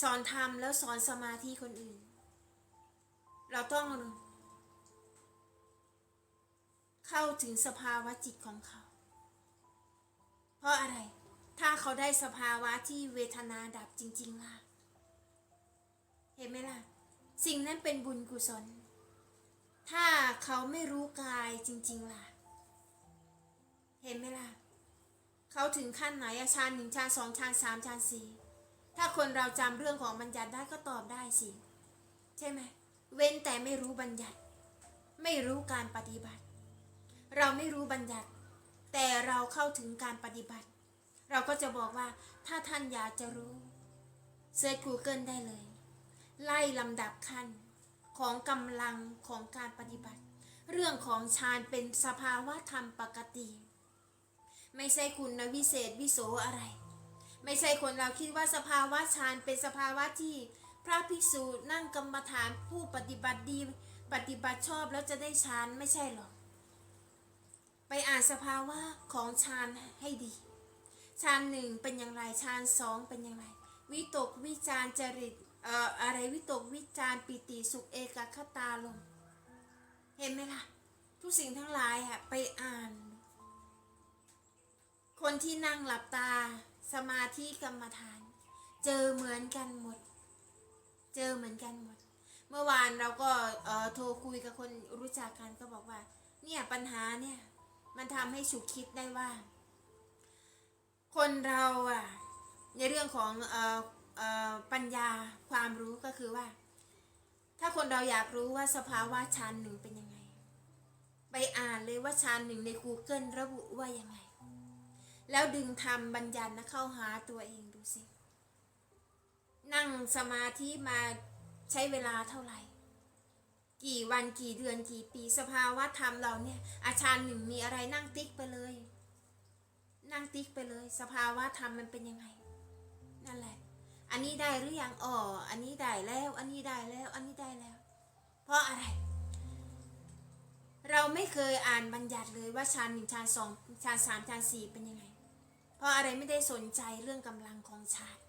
สอนธรรมแล้วสอนสมาธิคนอื่น เราต้องเข้าถึงสภาวะจิตของเขา เพราะอะไร ถ้าเขาได้สภาวะที่เวทนาดับจริง ๆ ล่ะ เห็นไหมล่ะ สิ่งนั้นเป็นบุญกุศล ถ้าเขาไม่รู้กายจริง ๆ ล่ะ เห็นไหมล่ะ เขาถึงขั้นไหนอะชานหนึ่งชานสองชานสามชานสี่ ถ้าคนเราจำเรื่องของบัญญัติได้ก็ตอบได้สิ ใช่ไหม เว้นแต่ไม่รู้บัญญัติ ไม่รู้การปฏิบัติ เราไม่รู้บัญญัติ แต่เราเข้าถึงการปฏิบัติ เราก็จะบอกว่าถ้าท่านอยากจะรู้เซิร์ช Google ได้เลย ไล่ลำดับขั้นของกำลังของการปฏิบัติ เรื่องของฌานเป็นสภาวะธรรมปกติ ไม่ใช่คุณวิเศษวิโสอะไร ไม่ใช่คนเราคิดว่าสภาวะฌานเป็นสภาวะที่พระภิกษุนั่งกรรมฐานผู้ปฏิบัติดี ปฏิบัติชอบแล้วจะได้ฌานไม่ใช่หรอก ไปอ่านสภาวะของฌานให้ดีฌานหนึ่งเป็นอย่างไรฌานสองเป็นอย่างไร วิตกวิจารจริตเอ่ออะไรวิตกวิจารปิติสุขเอกคตาลมเห็นไหมล่ะ ทุกสิ่งทั้งหลายอะไปอ่าน คนที่นั่งหลับตา สมาธิกรรมฐาน เจอเหมือนกันหมด เจอเหมือนกันหมด เมื่อวานเราก็เอ่อโทรคุยกับคนรู้จักกันก็บอกว่า เนี่ยปัญหาเนี่ยมันทำให้ฉุกคิดได้ว่า คนเราอะในเรื่องของเอ่อเอ่อปัญญาความรู้ก็คือว่า ถ้าคนเราอยากรู้ว่าสภาวะฌานหนึ่งเป็นยังไง ไปอ่านเลยว่าฌานหนึ่งใน Google ระบุว่ายังไง แล้วดึงทำบัญญัตินะเข้าหาตัวเองดูสิ นั่งสมาธิมาใช้เวลาเท่าไหร่ กี่วันกี่เดือนกี่ปีสภาวะธรรมเราเนี่ย อาชารย์หนึ่งมีอะไรนั่งติ๊กไปเลย นั่งติ๊กไปเลย สภาวะธรรมมันเป็นยังไง นั่นแหละ อันนี้ได้หรือยังอ๋ออันนี้ได้แล้ว อันนี้ได้แล้ว อันนี้ได้แล้ว เพราะอะไรเราไม่เคยอ่านบัญญัติเลยว่าชานหนึ่งชานสองชานสามชานสี่เป็นยังไง เพราะอะไรไม่ได้สนใจเรื่องกำลังของชาติ